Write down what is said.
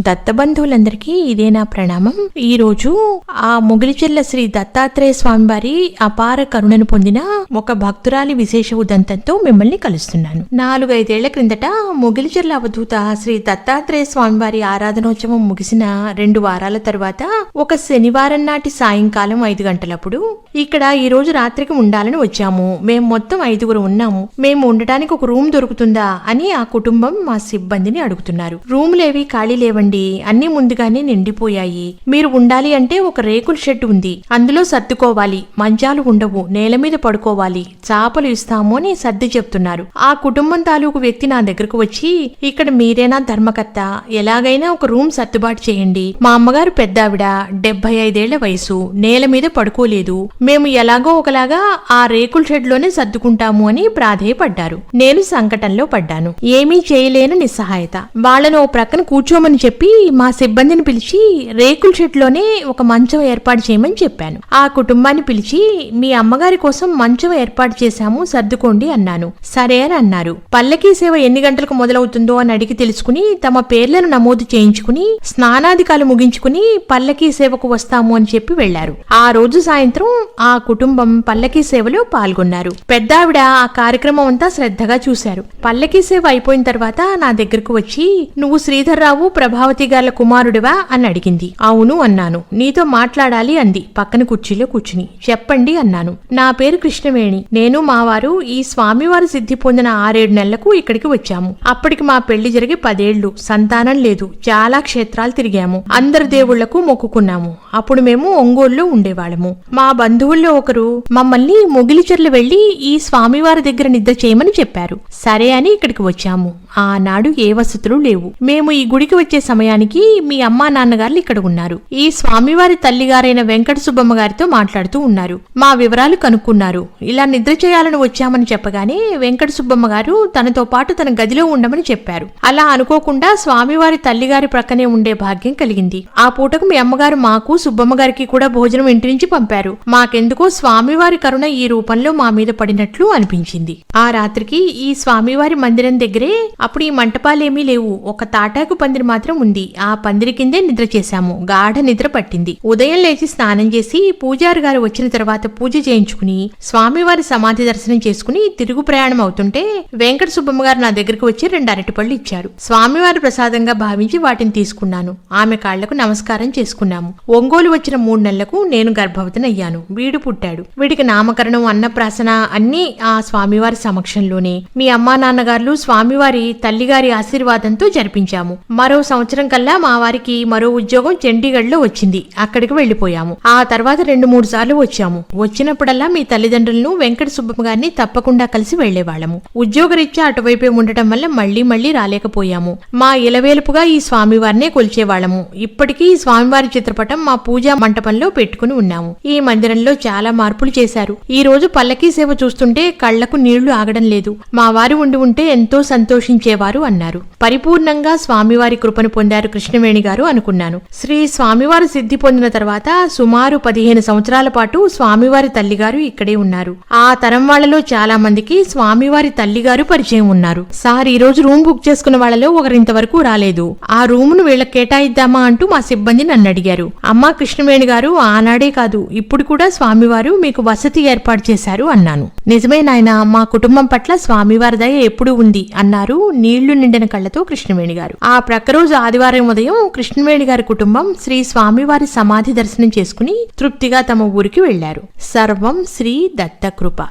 దత్తబంధువులందరికీ ఇదే నా ప్రణామం. ఈరోజు ఆ మొగిలిచెర్ల శ్రీ దత్తాత్రేయ స్వామివారి అపార కరుణను పొందిన ఒక భక్తురాలి విశేష ఉదంతంతో మిమ్మల్ని కలుస్తున్నాను. నాలుగైదేళ్ళ క్రిందట ముగిలిచెర్ల అవధూత శ్రీ దత్తాత్రేయ స్వామివారి ఆరాధనోత్సవం ముగిసిన రెండు వారాల తర్వాత ఒక శనివారం నాటి సాయంకాలం ఐదు గంటలప్పుడు ఇక్కడ ఈ రోజు రాత్రికి ఉండాలని వచ్చాము. మేము మొత్తం ఐదుగురు ఉన్నాము. మేము ఉండటానికి ఒక రూమ్ దొరుకుతుందా అని ఆ కుటుంబం మా సిబ్బందిని అడుగుతున్నారు. రూములేవి ఖాళీ లేవండి అన్ని ముందుగానే నిండిపోయాయి. మీరు ఉండాలి అంటే ఒక రేకుల షెడ్ ఉంది. అందులో సర్దుకోవాలి. మంచాలు ఉండవు. నేల మీద పడుకోవాలి. చాపలు ఇస్తాము అని సర్ది చెప్తున్నారు. ఆ కుటుంబం తాలూకు వ్యక్తి నా దగ్గరకు వచ్చి ఇక్కడ మీరేనా ధర్మకర్త? ఎలాగైనా ఒక రూమ్ సర్దుబాటు చేయండి. మా అమ్మగారు పెద్దావిడ డెబ్బై ఐదేళ్ళ వయసు. నేల మీద పడుకోలేదు. మేము ఎలాగో ఒకలాగా ఆ రేకుల షెడ్లోనే సర్దుకుంటాము అని ప్రాధేయపడ్డారు. నేను సంకటంలో పడ్డాను. ఏమీ చేయలేని నిస్సహాయత. వాళ్ళను ఓ ప్రక్కన కూర్చోమని చెప్పి మా సిబ్బందిని పిలిచి రేకుల షెడ్లోనే ఒక మంచం ఏర్పాటు చేయమని చెప్పాను. ఆ కుటుంబాన్ని పిలిచి మీ అమ్మగారి కోసం మంచం ఏర్పాటు చేశాము సర్దుకోండి అన్నాను. సరే అని అన్నారు. పల్లకీ సేవ ఎన్ని గంటలకు మొదలవుతుందో అని అడిగి తెలుసుకుని తమ పేర్లను నమోదు చేయించుకుని స్నానాధికాలు ముగించుకుని పల్లకీ సేవకు వస్తాము అని చెప్పి వెళ్ళారు ఆ రోజు సాయంత్రం ఆ కుటుంబం పల్లకీ సేవలో పాల్గొన్నారు. పెద్దావిడ ఆ కార్యక్రమం అంతా శ్రద్ధగా చూశారు. పల్లకీ సేవ అయిపోయిన తర్వాత నా దగ్గరకు వచ్చి నువ్వు శ్రీధర్రావు ప్రభావతి గార్ల కుమారుడివా? అని అడిగింది. అవును అన్నాను. నీతో మాట్లాడాలి అంది. పక్కన కుర్చీలో కూర్చుని. చెప్పండి అన్నాను. నా పేరు కృష్ణవేణి. నేను మా వారు ఈ స్వామివారి సిద్ధి పొందిన ఆరేడు నెలలకు ఇక్కడికి వచ్చాము. అప్పటికి మా పెళ్ళి జరిగి పదేళ్ళు. సంతానం లేదు. చాలా క్షేత్రాలు తిరిగాము. అందరి దేవుళ్ళకు మొక్కుకున్నాము. అప్పుడు మేము ఒంగోలులో ఉండేవాళ్ళము. మా బంధువుల్లో ఒకరు మమ్మల్ని మొగిలిచెర్లు వెళ్ళి ఈ స్వామివారి దగ్గర నిద్ర చేయమని చెప్పారు. సరే అని ఇక్కడికి వచ్చాము. ఆనాడు ఏ వసతులు లేవు. మేము ఈ గుడికి వచ్చే సమయానికి మీ అమ్మా నాన్నగారు ఇక్కడ ఉన్నారు. ఈ స్వామివారి తల్లిగారైన వెంకట సుబ్బమ్మ గారితో మాట్లాడుతూ ఉన్నారు. మా వివరాలు కనుక్కున్నారు. ఇలా నిద్ర చేయాలని వచ్చామని చెప్పగానే వెంకట సుబ్బమ్మ గారు తనతో పాటు తన గదిలో ఉండమని చెప్పారు. అలా అనుకోకుండా స్వామివారి తల్లిగారి ప్రక్కనే ఉండే భాగ్యం కలిగింది. ఆ పూటకు మీ అమ్మగారు మాకు సుబ్బమ్మ గారికి కూడా భోజనం ఇంటి నుంచి పంపారు. మాకెందుకో స్వామివారి కరుణ ఈ రూపంలో మా మీద పడినట్లు అనిపించింది. ఆ రాత్రికి ఈ స్వామివారి మందిరం దగ్గరే అప్పుడు ఈ మంటపాలేమీ లేవు. ఒక తాటాకు పందిరి మాత్రం ఉంది. ఆ పందిరి కిందే నిద్ర చేశాము. గాఢ నిద్ర పట్టింది. ఉదయం లేచి స్నానం చేసి పూజారి గారు వచ్చిన తర్వాత పూజ చేయించుకుని స్వామివారి సమాధి దర్శనం చేసుకుని తిరుగు ప్రయాణం అవుతుంటే వెంకట సుబ్బమ్మ గారు నా దగ్గరకు వచ్చి రెండు అరటిపళ్ళు ఇచ్చారు. స్వామివారి ప్రసాదంగా భావించి వాటిని తీసుకున్నాను. ఆమె కాళ్ళకు నమస్కారం చేసుకున్నాము. ఒంగోలు వచ్చిన మూడు నెలలకు నేను గర్భవతిని అయ్యాను వీడు పుట్టాడు. వీడికి నామకరణం అన్నప్రాసన అన్ని ఆ స్వామివారి సమక్షంలోనే. మీ అమ్మా నాన్నగారు స్వామివారి తల్లిగారి ఆశీర్వాదంతో జరిపించాము. మరో సంవత్సరం కల్లా మా వారికి మరో ఉద్యోగం చండీగఢ్లో వచ్చింది. అక్కడికి వెళ్ళిపోయాము ఆ తర్వాత రెండు మూడు సార్లు వచ్చాము. వచ్చినప్పుడల్లా మీ తల్లిదండ్రులను వెంకట సుబ్బమ్మ గారిని తప్పకుండా కలిసి వెళ్ళేవాళ్ళము ఉద్యోగరీత్యా అటువైపే ఉండటం వల్ల మళ్ళీ మళ్ళీ రాలేకపోయాము. మా ఇలవేలుపుగా ఈ స్వామివారినే కొలిచేవాళ్ళము ఇప్పటికీ ఈ స్వామివారి చిత్రపటం మా పూజా మంటపంలో పెట్టుకుని ఉన్నాము. ఈ మందిరంలో చాలా మార్పులు చేశారు. ఈ రోజు పల్లకీ సేవ చూస్తుంటే కళ్ళకు నీళ్ళు ఆగడం లేదు. మా వారు ఉండి ఉంటే ఎంతో సంతోషించేవారు అన్నారు. పరిపూర్ణంగా స్వామివారి కృపను పొందారు కృష్ణవేణి గారు అనుకున్నాను. శ్రీ స్వామివారి సిద్ధి పొందిన తర్వాత సుమారు పదిహేను సంవత్సరాల పాటు స్వామివారి తల్లిగారు ఇక్కడే ఉన్నారు. ఆ తరం వాళ్ళలో చాలా మందికి స్వామివారి తల్లిగారు పరిచయం ఉన్నారు. సార్ ఈ రోజు రూమ్ బుక్ చేసుకున్న వాళ్ళలో ఒకరింతవరకు రాలేదు. ఆ రూమును వీళ్ళకి కేటాయిద్దామా అంటూ మా సిబ్బంది నన్ను అడిగారు. అమ్మా కృష్ణవేణి గారు ఆనాడే కాదు ఇప్పుడు కూడా స్వామివారు మీకు వసతి ఏర్పాటు చేశారు అన్నాను. నిజమే నాయన మా కుటుంబం పట్ల స్వామివారి దయ ఎప్పుడూ ఉంది అన్నారు నీళ్ళు నిండిన కళ్ళతో కృష్ణవేణి గారు. ఆ ప్రక్క రోజు ఆదివారం ఉదయం కృష్ణవేణి గారి కుటుంబం శ్రీ స్వామివారి సమాధి దర్శనం చేసుకుని తృప్తిగా తమ ఊరికి వెళ్ళారు సర్వం శ్రీ దత్తకృప.